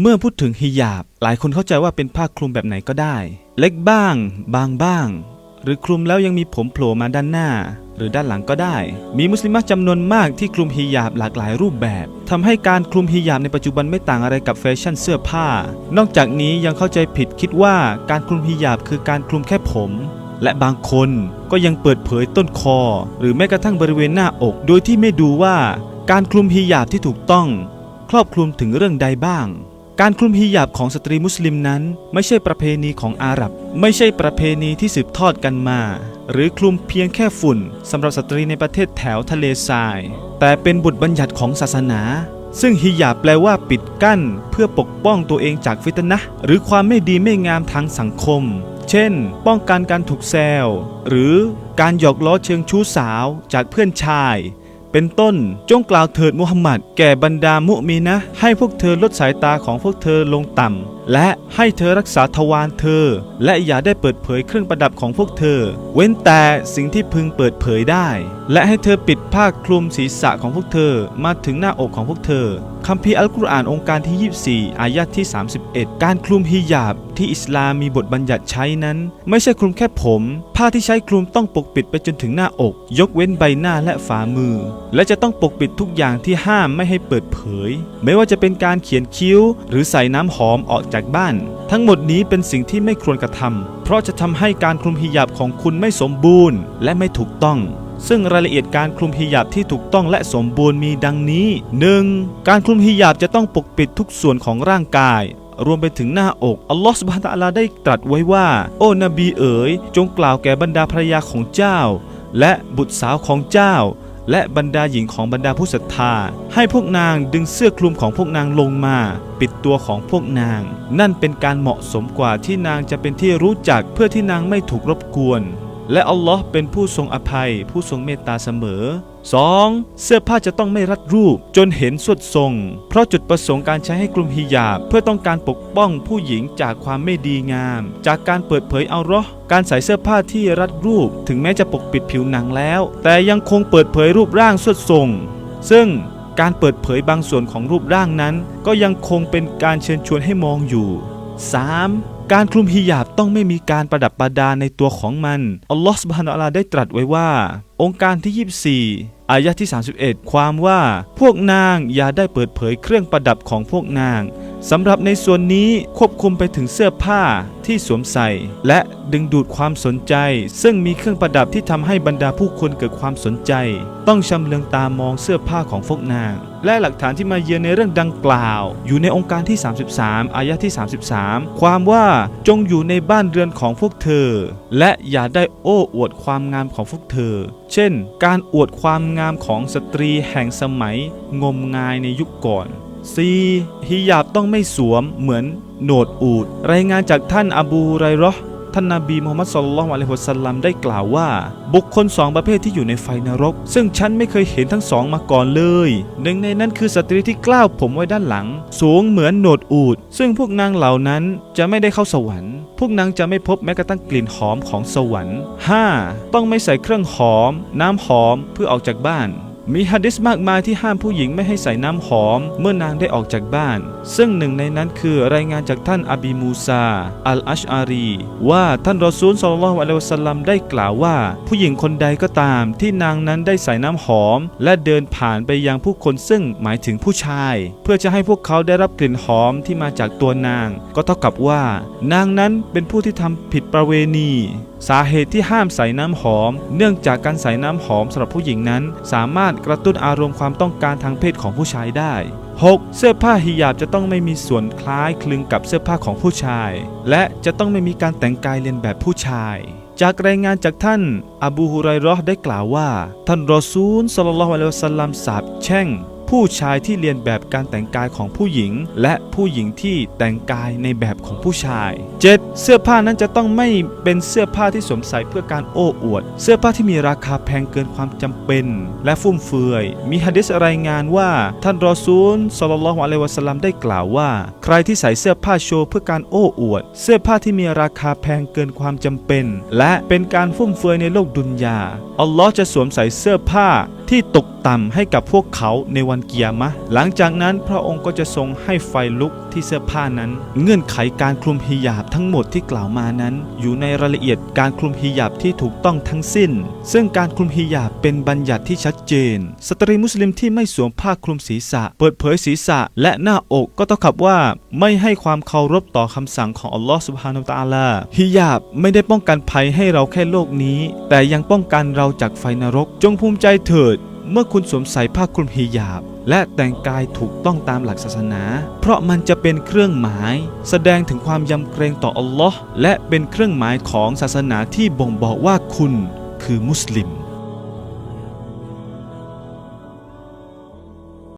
เมื่อพูดถึงฮิญาบ หลายคนเข้าใจว่าเป็นผ้าคลุมแบบไหนก็ได้ เล็กบ้าง บางบ้าง หรือคลุมแล้วยังมีผมโผล่มาด้านหน้า หรือด้านหลังก็ได้ มีมุสลิมจำนวนมากที่คลุมฮิญาบหลากหลายรูปแบบทำให้การคลุมฮิญาบในปัจจุบันไม่ต่างอะไรกับแฟชั่นเสื้อผ้า นอกจากนี้ยังเข้าใจผิดคิดว่าการคลุมฮิญาบคือการคลุมแค่ผมและบางคนก็ยังเปิดเผยต้นคอ หรือแม้กระทั่งบริเวณหน้าอก โดยที่ไม่ดูว่าการคลุมฮิญาบที่ถูกต้อง ครอบคลุมถึงเรื่องใดบ้าง การคลุมฮิญาบของสตรีมุสลิมนั้น ไม่ใช่ประเพณีของอาหรับ ไม่ใช่ประเพณีที่สืบทอดกันมา หรือคลุมเพียงแค่ฝุ่นสำหรับสตรีในประเทศแถวทะเลทราย แต่เป็นบทบัญญัติของศาสนา ซึ่งฮิญาบแปลว่าปิดกั้น เพื่อปกป้องตัวเองจากฟิตนะห์หรือความไม่ดีไม่งามทางสังคม เช่น ป้องกันการถูกแซวหรือการหยอกล้อเชิงชู้สาวจากเพื่อนชาย เป็นต้น จงกล่าวเถิดมุฮัมมัดแก่บรรดามุมีนะ ให้พวกเธอลดสายตาของพวกเธอลงต่ำ และให้เธอรักษาทวารเธอ และอย่าได้เปิดเผยเครื่องประดับของพวกเธอ เว้นแต่สิ่งที่พึงเปิดเผยได้ และให้เธอปิดผ้าคลุมศีรษะของพวกเธอมาถึงหน้าอกของพวกเธอคัมภีร์อัลกุรอานองค์การที่ 24 อายะที่ 31 การคลุมฮิญาบที่อิสลามมีบทบัญญัติใช้นั้น ไม่ใช่คลุมแค่ผม ผ้าที่ใช้คลุมต้องปกปิดไปจนถึงหน้าอก ยกเว้นใบหน้าและฝ่ามือ และจะต้องปกปิดทุกอย่างที่ห้ามไม่ให้เปิดเผย ไม่ว่าจะเป็นการเขียนคิ้ว หรือใส่น้ำหอมออกจากบ้าน ทั้งหมดนี้เป็นสิ่งที่ไม่ควรกระทำเพราะจะทำให้การคลุมฮิญาบของคุณไม่สมบูรณ์ และไม่ถูกต้องซึ่งรายละเอียดการคลุมฮิญาบที่ถูกต้องและสมบูรณ์มีดังนี้ 1. การคลุมฮิญาบจะต้องปกปิดทุกส่วนของร่างกาย รวมไปถึงหน้าอกอัลลอฮฺสุบฮานตะอาลาได้ตรัสไว้ว่า โอ้นบีเอ๋ย จงกล่าวแก่บรรดาภรรยาของเจ้า และบุตรสาวของเจ้า และบรรดาหญิงของบรรดาผู้ศรัทธา ให้พวกนางดึงเสื้อคลุมของพวกนางลงมา ปิดตัวของพวกนาง นั่นเป็นการเหมาะสมกว่าที่นางจะเป็นที่รู้จักเพื่อที่นางไม่ถูกรบกวน และอัลลอฮ์เป็นผู้ทรงอภัย ผู้ทรงเมตตาเสมอ 2. เสื้อผ้าจะต้องไม่รัดรูป จนเห็นสวดทรง เพราะจุดประสงค์การใช้ให้กลุ่มฮิญาบ เพื่อต้องการปกป้องผู้หญิงจากความไม่ดีงาม จากการเปิดเผยเอาราะห์การใส่เสื้อผ้าที่รัดรูป ถึงแม้จะปกปิดผิวหนังแล้ว แต่ยังคงเปิดเผยรูปร่างสวดทรง ซึ่งการเปิดเผยบางส่วนของรูปร่างนั้น ก็ยังคงเป็นการเชิญชวนให้มองอยู่ 3. การคลุมฮิญาบต้องไม่มีการประดับประดาในตัวของมัน อัลลอฮฺสุบฮานะฮูวะตะอาลาได้ตรัสไว้ว่า องค์การที่ 24 อายะที่ 31 ความว่า พวกนางอย่าได้เปิดเผยเครื่องประดับของพวกนางสำหรับในส่วนนี้ควบคุมไปถึงเสื้อผ้าที่สวมใส่ และดึงดูดความสนใจ ซึ่งมีเครื่องประดับที่ทำให้บรรดาผู้คนเกิดความสนใจ ต้องชำเลืองตามองเสื้อผ้าของพวกนาง และหลักฐานที่มาเยือนในเรื่องดังกล่าว อยู่ในองค์การที่ 33 อายะที่ 33 ความว่าจงอยู่ในบ้านเรือนของพวกเธอ และอย่าได้โอ้อวดความงามของพวกเธอ เช่น การอวดความงามของสตรีแห่งสมัย งมงายในยุคก่อน 4. ฮิญาบต้องไม่สวมเหมือนโหนดอูด รายงานจากท่านอบูไรราะห์ ท่านนาบีมูฮัมมัดสุลลัลลอะลัยฮิวะสัลลัมได้กล่าวว่า บุคคลสองประเภทที่อยู่ในไฟนรก ซึ่งฉันไม่เคยเห็นทั้งสองมาก่อนเลย หนึ่งในนั้นคือสตรีที่กล้าวผมไว้ด้านหลัง สูงเหมือนโหนดอูด ซึ่งพวกนางเหล่านั้นจะไม่ได้เข้าสวรรค์ พวกนางจะไม่พบแม้กระทั่งกลิ่นหอมของสวรรค์ 5. ต้องไม่ใส่เครื่องหอม น้ำหอมเพื่อออกจากบ้าน มีฮะดิษมากมายที่ห้ามผู้หญิงไม่ให้ใส่น้ำหอม เมื่อนางได้ออกจากบ้าน ซึ่งหนึ่งในนั้นคือรายงานจากท่านอบีมูซา อัลอัชอารี ว่าท่านรอซูลศ็อลลัลลอฮุอะลัยฮิวะสัลลัมได้กล่าวว่า ผู้หญิงคนใดก็ตามที่นางนั้นได้ใส่น้ำหอม และเดินผ่านไปยังผู้คนซึ่งหมายถึงผู้ชาย เพื่อจะให้พวกเขาได้รับกลิ่นหอมที่มาจากตัวนาง ก็เท่ากับว่า นางนั้นเป็นผู้ที่ทำผิดประเวณี สาเหตุที่ห้ามใส่น้ำหอม เนื่องจากการใส่น้ำหอมสำหรับผู้หญิงนั้น สามารถกระตุ้นอารมณ์ความต้องการทางเพศของผู้ชายได้ 6. เสื้อผ้าฮิญาบจะต้องไม่มีส่วนคล้ายคลึงกับเสื้อผ้าของผู้ชาย และจะต้องไม่มีการแต่งกายเลียนแบบผู้ชาย จากรายงานจากท่าน อบูฮุไรราะห์ได้กล่าวว่า ท่านรอซูลศ็อลลัลลอฮุอะลัยฮิวะสัลลัมสาปแช่ง ผู้ชายที่เรียนแบบการแต่งกายของผู้หญิง และผู้หญิงที่แต่งกายในแบบของผู้ชาย 7. เสื้อผ้านั้นจะต้องไม่เป็นเสื้อผ้าที่สวมใส่เพื่อการโอ้อวด เสื้อผ้าที่มีราคาแพงเกินความจำเป็น และฟุ่มเฟือย มีฮะดิษรายงานว่าท่านรอซูลศ็อลลัลลอฮุอะลัยวะสัลลัมได้กล่าวว่า ใครที่ใส่เสื้อผ้าโชว์เพื่อการโอ้อวด เสื้อผ้าที่มีราคาแพงเกินความจำเป็น และเป็นการฟุ่มเฟือยในโลกดุนยาอัลลอฮ์จะสวมใส่เสื้อผ้า ที่ตกต่ำให้กับพวกเขาในวันเกียรมะ หลังจากนั้นพระองค์ก็จะทรงให้ไฟลุกที่เสื้อผ้านั้น เงื่อนไขการคลุมฮิญาบทั้งหมดที่กล่าวมานั้น อยู่ในรายละเอียดการคลุมฮิญาบที่ถูกต้องทั้งสิ้น ซึ่งการคลุมฮิญาบเป็นบัญญัติที่ชัดเจน สตรีมุสลิมที่ไม่สวมผ้าคลุมศีรษะ เปิดเผยศีรษะ และหน้าอกก็ต้องขับว่าไม่ให้ความเคารพต่อคำสั่งของอัลลอฮ์สุบฮานาอัลตะอาลาฮิญาบไม่ได้ป้องกันภัยให้เราแค่โลกนี้ แต่ยังป้องกันเราจากไฟนรก จงภูมิใจเถิด เมื่อคุณสวมใส่ผ้าคลุมฮิญาบ และแต่งกายถูกต้องตามหลักศาสนา เพราะมันจะเป็นเครื่องหมาย แสดงถึงความยำเกรงต่ออัลลอฮ์และเป็นเครื่องหมายของศาสนาที่บ่งบอกว่าคุณคือมุสลิม